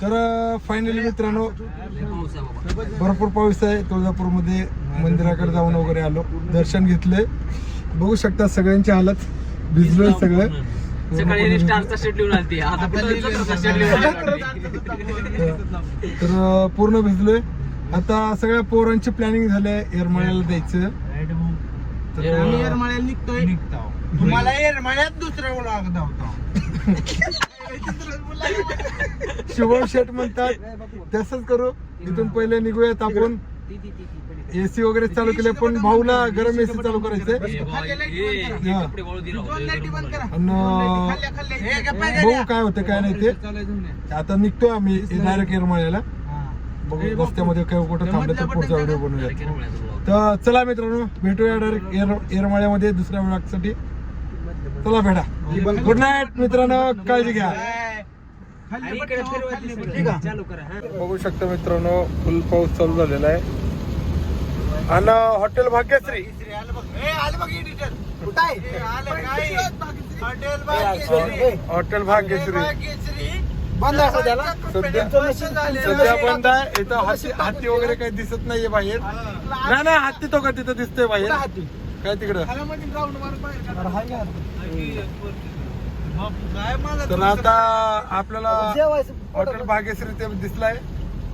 तर फायनली मित्रांनो भरपूर पाऊस आहे. तुळजापूरमध्ये मंदिराकडे जाऊन वगैरे आलो. दर्शन घेतले. बघू शकता सगळ्यांची हालत. भिजलोय सगळं. शेट लिहून आली. तर पूर्ण भिजलोय. आता सगळ्या पोरांची प्लॅनिंग झालंय येरमाळ्याला द्यायचं आम्ही येरमाळ्याला निघतोय. तुम्हाला येरमाळ्यात दुसरा ओळख धावतो शुभम शेट म्हणतात तसंच करू. इथून पहिले निघूयात आपण. एसी वगैरे चालू केले पण भाऊला गरम एसी चालू करायचंय. ए बाबा, ए. कपडे वाळू दे राव. दोन लाईटी बंद करा. आणि खाल्ल्या खाल्ल्या. गप्पा बघू झाल्या. काय होतं काय नाही ते. आता निघतो आम्ही डायरेक्ट येरमाळ्याला. बघू रस्त्यामध्ये काय कुठं थांबलं तर पुढचा व्हिडिओ बनवूया. तर चला मित्रांनो भेटूया डायरेक्ट येर येरमाळ्यामध्ये दुसऱ्या ब्लॉगसाठी चला भेटा. गुड नाईट मित्रांनो. काळजी घ्या. बघू शकता मित्रांनो फुल पाऊस चालू झालेला आहे. आणि हॉटेल भाग्यश्री. तिसरी आलं बघ. ए, आलं बघ editor. कुठं आहे? ए, आलं काय? हॉटेल भाग्यश्री. हॉटेल भाग्यश्री. भाग्यश्री. सध्या सध्या बंद आहे. इथं हत्ती हत्ती वगैरे काही दिसत नाहीये बाहेर. नाही नाही हत्ती तो का तिथं दिसतोय बाहेर? काय तिकडं? तर आता आपल्याला हॉटेल भाग्यश्री ते दिसलाय.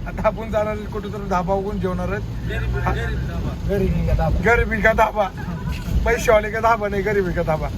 आता आपण जाणार कुठेतरी धाबा उगून जेवणार आहेत. गरीबी का धाबा. पैसेवाले का धाबा नाही गरीबी का धाबा.